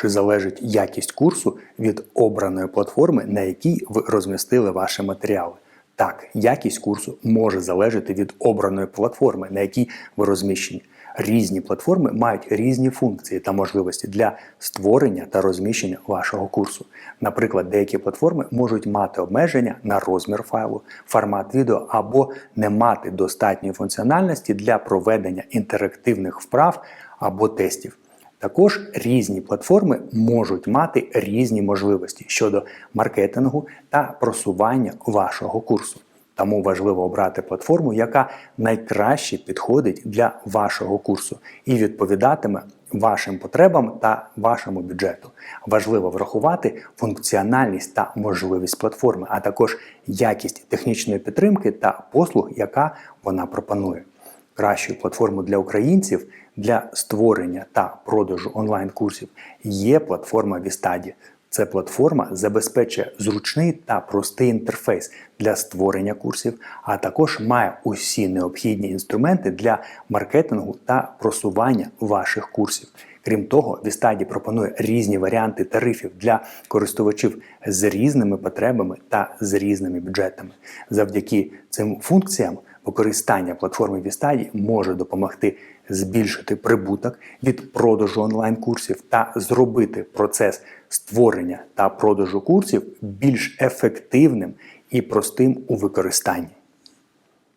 Чи залежить якість курсу від обраної платформи, на якій ви розмістили ваші матеріали? Так, якість курсу може залежати від обраної платформи, на якій ви розміщені. Різні платформи мають різні функції та можливості для створення та розміщення вашого курсу. Наприклад, деякі платформи можуть мати обмеження на розмір файлу, формат відео або не мати достатньої функціональності для проведення інтерактивних вправ або тестів. Також різні платформи можуть мати різні можливості щодо маркетингу та просування вашого курсу. Тому важливо обрати платформу, яка найкраще підходить для вашого курсу і відповідатиме вашим потребам та вашому бюджету. Важливо врахувати функціональність та можливість платформи, а також якість технічної підтримки та послуг, яка вона пропонує. Кращою платформою для українців для створення та продажу онлайн-курсів є платформа Вістаді. Ця платформа забезпечує зручний та простий інтерфейс для створення курсів, а також має усі необхідні інструменти для маркетингу та просування ваших курсів. Крім того, Вістаді пропонує різні варіанти тарифів для користувачів з різними потребами та з різними бюджетами. Завдяки цим функціям використання платформи Вістаді може допомогти збільшити прибуток від продажу онлайн-курсів та зробити процес створення та продажу курсів більш ефективним і простим у використанні.